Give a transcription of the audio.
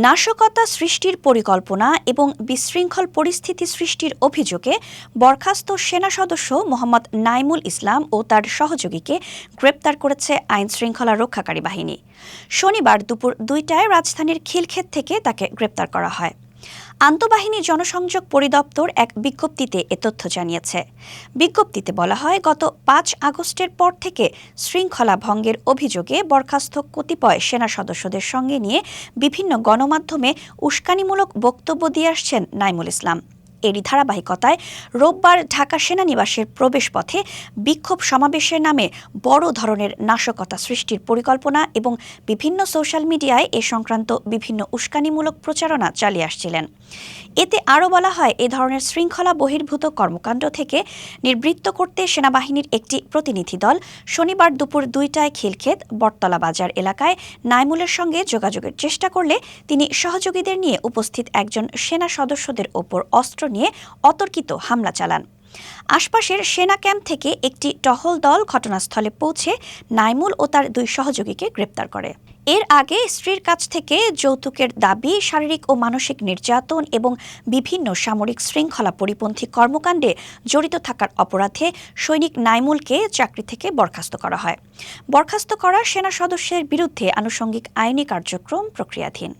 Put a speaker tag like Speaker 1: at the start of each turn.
Speaker 1: নাশকতা সৃষ্টির পরিকল্পনা এবং বিশৃঙ্খল পরিস্থিতি সৃষ্টির অভিযোগে বরখাস্ত সেনা সদস্য মোহাম্মদ নাইমুল ইসলাম ও তার সহযোগীকে গ্রেপ্তার করেছে আইন শৃঙ্খলা রক্ষাকারী বাহিনী। শনিবার দুপুর দুইটায় রাজধানীর খিলক্ষেত থেকে তাকে গ্রেপ্তার করা হয়। আন্তঃবাহিনী জনসংযোগ পরিদপ্তর এক বিজ্ঞপ্তিতে এ তথ্য জানিয়েছে। বিজ্ঞপ্তিতে বলা হয়, গত পাঁচ আগস্টের পর থেকে শৃঙ্খলা ভঙ্গের অভিযোগে বরখাস্ত কতিপয় সেনা সদস্যদের সঙ্গে নিয়ে বিভিন্ন গণমাধ্যমে উস্কানিমূলক বক্তব্য দিয়ে আসছেন নাইমুল ইসলাম। এরই ধারাবাহিকতায় রোববার ঢাকা সেনানিবাসের প্রবেশপথে বিক্ষোভ সমাবেশের নামে বড় ধরনের নাশকতা সৃষ্টির পরিকল্পনা এবং বিভিন্ন সোশ্যাল মিডিয়ায় এ সংক্রান্ত বিভিন্ন উস্কানিমূলক প্রচারণা চালিয়ে আসছিলেন। এতে আরও বলা হয়, এ ধরনের শৃঙ্খলা বহির্ভূত কর্মকাণ্ড থেকে নিবৃত্ত করতে সেনাবাহিনীর একটি প্রতিনিধি দল শনিবার দুপুর দুইটায় খিলক্ষেত, বটতলা বাজার এলাকায় নাইমুলের সঙ্গে যোগাযোগের চেষ্টা করলে তিনি সহযোগীদের নিয়ে উপস্থিত একজন সেনা সদস্যদের ওপর অস্ত্র নিয়ে অতর্কিত হামলা চালান। আশপাশের সেনা ক্যাম্প থেকে একটি টহল দল ঘটনাস্থলে পৌঁছে নাইমুল ও তার দুই সহযোগীকে গ্রেপ্তার করে। এর আগে স্ত্রীর কাছ থেকে যৌতুকের দাবি, শারীরিক ও মানসিক নির্যাতন এবং বিভিন্ন সামরিক শৃঙ্খলা পরিপন্থী কর্মকাণ্ডে জড়িত থাকার অপরাধে সৈনিক নাইমুলকে চাকরি থেকে বরখাস্ত করা হয়। বরখাস্ত করা সেনা সদস্যের বিরুদ্ধে আনুষঙ্গিক আইনি কার্যক্রম প্রক্রিয়াধীন।